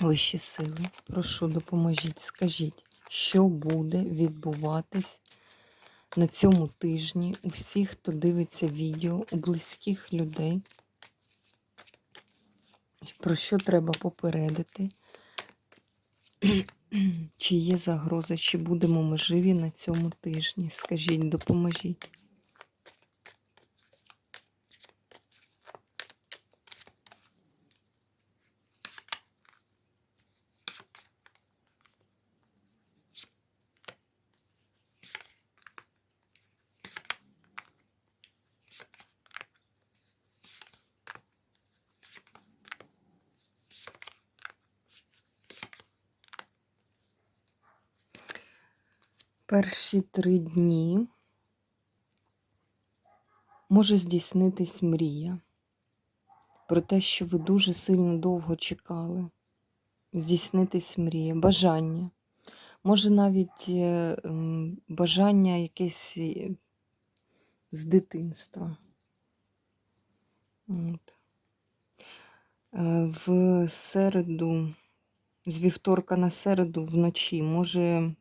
вищі сили, прошу, допоможіть, скажіть, що буде відбуватись на цьому тижні у всіх, хто дивиться відео, у близьких людей, про що треба попередити, чи є загроза, чи будемо ми живі на цьому тижні. Скажіть, допоможіть. Перші три дні може здійснитись мрія про те, що ви дуже сильно довго чекали. Здійснитись мрія, бажання. Може навіть е, бажання якесь е, з дитинства. От. Е, В середу, з вівторка на середу вночі може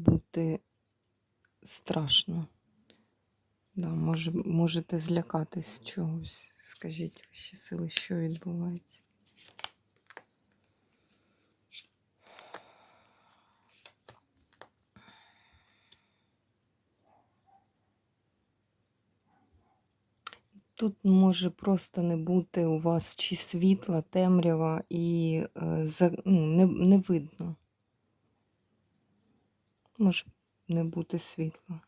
бути страшно. Да, може, можете злякатись чогось. Скажіть ваші сили, що відбувається. Тут може просто не бути у вас чи світла, темрява і е, ну, не, не видно. Може не бути світла.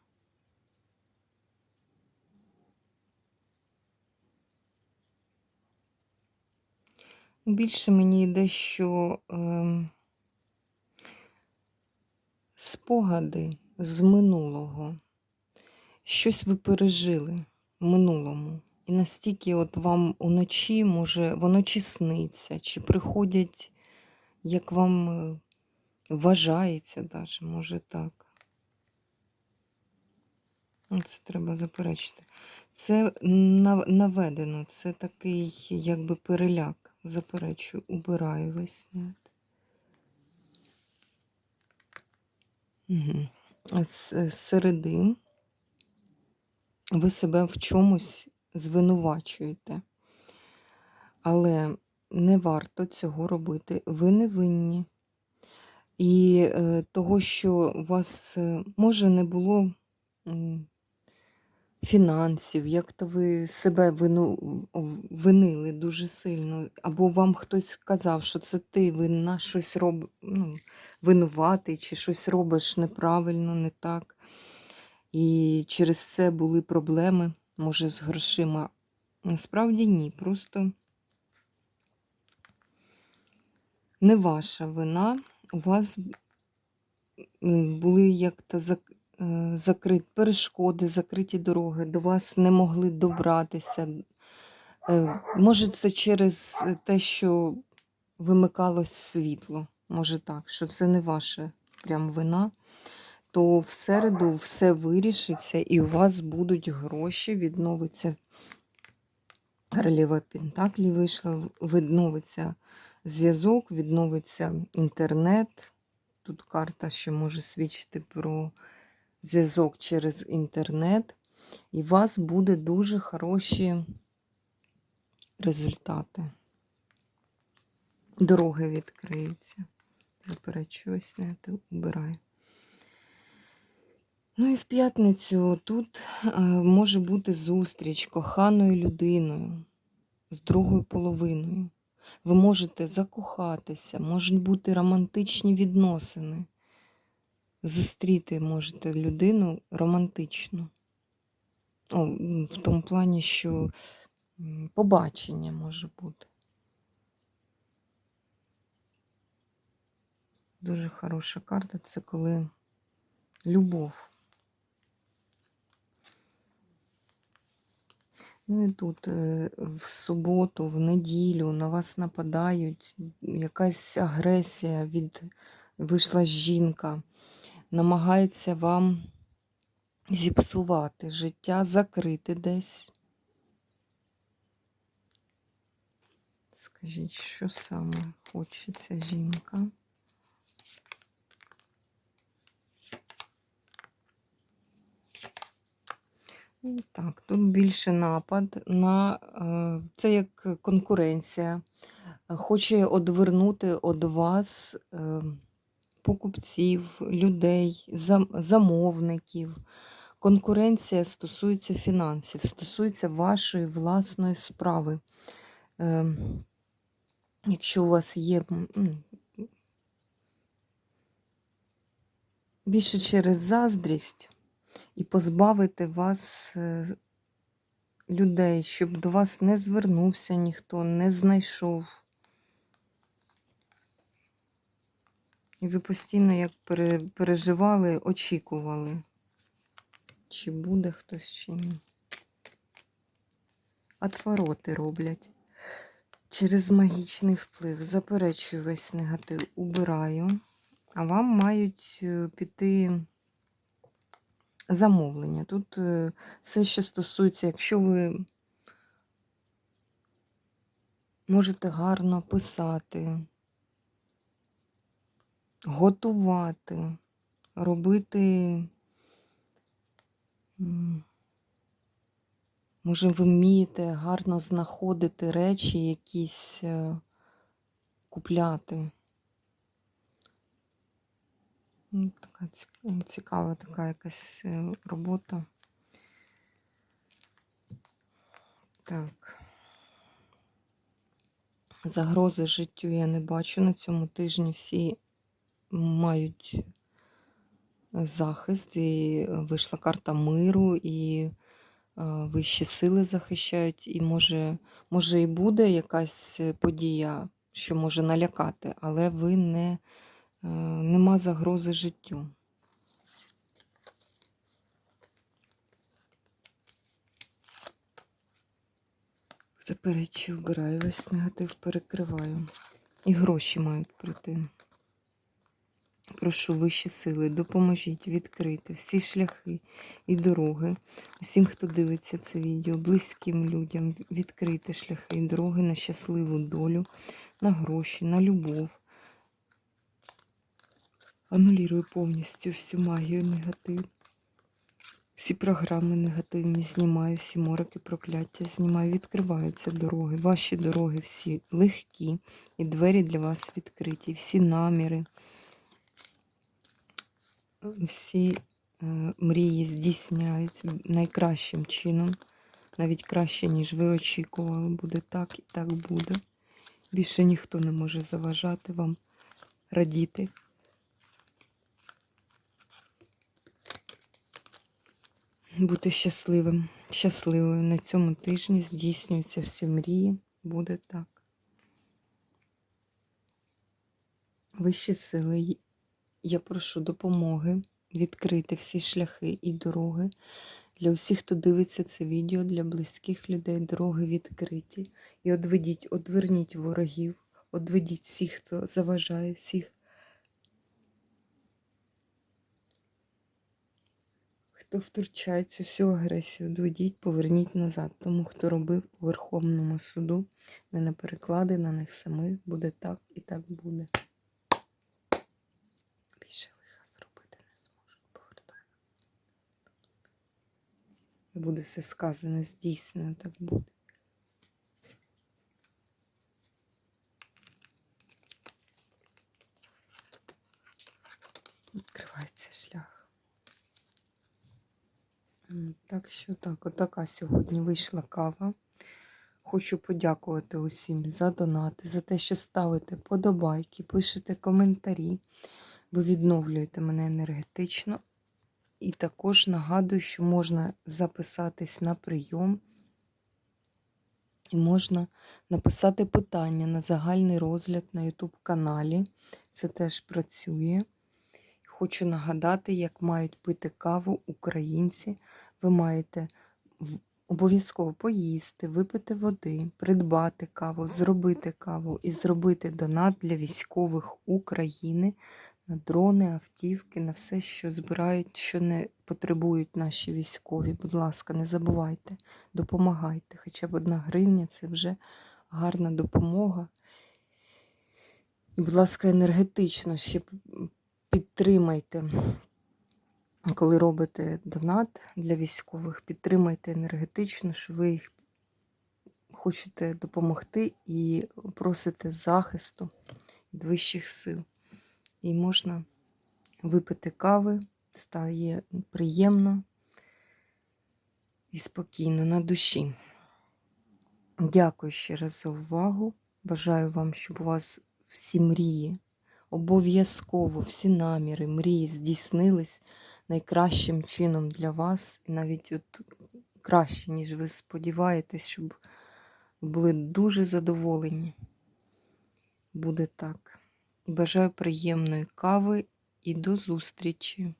Більше мені йде, що е, спогади з минулого. Щось ви пережили в минулому. І настільки от вам уночі, може, воно чи сниться, чи приходять, як вам е, вважається, даже, може так. Ну, Це треба заперечити. Це наведено, це такий, якби переляк. Заперечую, убираю весь нет. З середи ви себе в чомусь звинувачуєте. Але не варто цього робити. Ви не винні. І е, того, що у вас е, може не було фінансів, як то ви себе вину, винили дуже сильно, або вам хтось сказав, що це ти винна, щось роб, ну, винуватий, чи щось робиш неправильно, не так. І через це були проблеми, може, з грошима. Насправді ні, просто не ваша вина. У вас були як-то е, закриті перешкоди, закриті дороги, до вас не могли добратися. Е, Може, це через те, що вимикалось світло. Може так, що це не ваша прям вина. То в середу все вирішиться, і у вас будуть гроші, відновиться королева Пентаклі вийшла, відновиться зв'язок, відновиться інтернет. Тут карта ще може свідчити про зв'язок через інтернет. І у вас буде дуже хороші результати. Дороги відкриються. Заперечую, ось не убираю. Ну і в п'ятницю тут е, може бути зустріч коханою людиною з другою половиною. Ви можете закохатися, можуть бути романтичні відносини. Зустріти можете людину романтичну. О, В тому плані, що побачення може бути. Дуже хороша карта це коли любов. Ну і тут е, в суботу, в неділю на вас нападають, якась агресія від вийшла жінка, намагається вам зіпсувати життя, закрити десь. Скажіть, що саме хоче ця жінка? І Так, тут більше напад на е, це як конкуренція. Е, Хоче одвернути від вас е, покупців, людей, замовників. Конкуренція стосується фінансів, стосується вашої власної справи. Якщо у вас є м, більше через заздрість і позбавити вас е, людей, щоб до вас не звернувся ніхто, не знайшов. І ви постійно як переживали, очікували, чи буде хтось, чи ні. Отвороти роблять через магічний вплив. Заперечую весь негатив, убираю. А вам мають е, піти замовлення. Тут е, все, що стосується, якщо ви можете гарно писати, готувати, робити. Може, ви вмієте гарно знаходити речі, якісь е, купляти. Така цікава така якась е, робота. Так. Загрози життю я не бачу на цьому тижні. Всі мають захист, і вийшла карта миру, і е, вищі сили захищають, і може, може і буде якась подія, що може налякати, але ви не, нема загрози життю. Заперечую, вбираю, весь негатив перекриваю. І гроші мають прийти. Прошу вищі сили, допоможіть відкрити всі шляхи і дороги. Усім, хто дивиться це відео, близьким людям відкрити шляхи і дороги на щасливу долю, на гроші, на любов. Анулірую повністю всю магію негатив. Всі програми негативні знімаю, всі мороки прокляття знімаю, відкриваються дороги. Ваші дороги всі легкі, і двері для вас відкриті, всі наміри, всі е, мрії здійсняються найкращим чином, навіть краще, ніж ви очікували. Буде так і так буде. Більше ніхто не може заважати вам радіти. Бути щасливим, щасливою на цьому тижні здійснюються всі мрії. Буде так. Вищі сили, я прошу допомоги відкрити всі шляхи і дороги. Для усіх, хто дивиться це відео, для близьких людей дороги відкриті. І одведіть, одверніть ворогів, одведіть всіх, хто заважає, всіх, хто втручається, всю агресію доведіть, поверніть назад. Тому, хто робив у Верховному суду, не на переклади на них самих, буде так і так буде. Більше лиха зробити не зможуть. Повертаю. Буде все сказане, здійснено, так буде. Так що так, отака сьогодні вийшла кава. Хочу подякувати усім за донати, за те, що ставите подобайки, пишете коментарі. Ви відновлюєте мене енергетично. І також нагадую, що можна записатись на прийом І можна написати питання на загальний розгляд на YouTube каналі. Це теж працює. Хочу нагадати, як мають пити каву українці. Ви маєте обов'язково поїсти, випити води, придбати каву, зробити каву і зробити донат для військових України на дрони, автівки, на все, що збирають, що не потребують наші військові. Будь ласка, не забувайте, допомагайте. Хоча б одна гривня це вже гарна допомога. І, будь ласка, енергетично ще підтримайте коли робите донат для військових, підтримайте енергетично, що ви їх хочете допомогти і просите захисту від вищих сил. І можна випити кави, стає приємно і спокійно на душі. Дякую ще раз за увагу. Бажаю вам, щоб у вас всі мрії, обов'язково всі наміри, мрії здійснились найкращим чином для вас, і навіть от краще, ніж ви сподіваєтесь, щоб були дуже задоволені. Буде так. І бажаю приємної кави і до зустрічі!